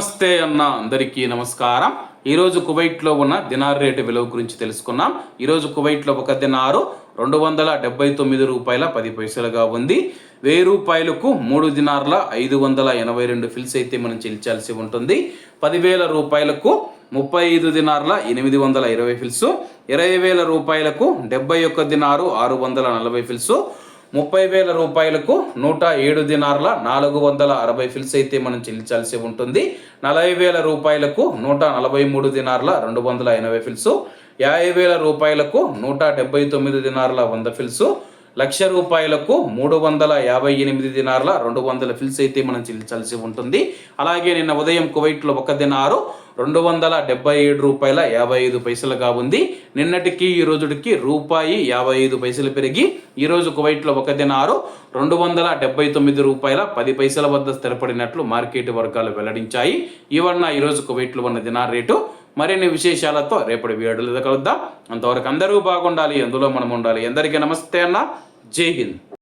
నమస్తే అన్న అందరికీ నమస్కారం. ఈరోజు కువైట్లో ఉన్న దినార్ రేటు విలువ గురించి తెలుసుకున్నాం. ఈరోజు కువైట్లో ఒక దినారు రెండు వందల డెబ్బై తొమ్మిది రూపాయల పది పైసలుగా ఉంది. వెయ్యి రూపాయలకు మూడు దినార్ల ఐదు వందల ఎనభై రెండు ఫిల్స్ అయితే మనం చెల్లించాల్సి ఉంటుంది. పదివేల రూపాయలకు ముప్పై ఐదు దినార్ల ఎనిమిది వందల ఇరవై ఫిల్స్. ఇరవై వేల రూపాయలకు డెబ్బై ఒక్క దినారు ఆరు వందల నలభై ఫిల్స్. ముప్పై వేల రూపాయలకు నూట ఏడు దినార్ల నాలుగు వందల అరవై ఫిల్స్ అయితే మనం చెల్లించాల్సి ఉంటుంది. నలభై వేల రూపాయలకు నూట నలభై మూడు దినార్ల రెండు వందల ఎనభై ఫిల్స్ యాభై వేల రూపాయలకు నూట డెబ్బై తొమ్మిది దినార్ల వంద ఫిల్స్ లక్ష రూపాయలకు మూడు వందల యాభై ఎనిమిది దినార్ల రెండు వందల ఫిల్స్ అయితే మనం చెల్లించాల్సి ఉంటుంది. అలాగే నిన్న ఉదయం కువైట్లో ఒక దినారు రెండు వందల డెబ్బై ఏడు రూపాయల యాభై ఐదు పైసలుగా ఉంది. నిన్నటికి ఈ రోజుకి రూపాయి యాభై ఐదు పైసలు పెరిగి ఈరోజు కువైట్లో ఒక దినారు రెండు వందల డెబ్బై తొమ్మిది రూపాయల పది పైసల వద్ద స్థిరపడినట్లు మార్కెట్ వర్గాలు వెల్లడించాయి. ఇవన్న ఈరోజు కువైట్లో ఉన్న దినార్ రేటు. మరిన్ని విశేషాలతో రేపటి వీడియోలో కలుద్దాం. అంతవరకు అందరూ బాగుండాలి అందులో మనం ఉండాలి. అందరికీ నమస్తే అన్న. జై హింద్.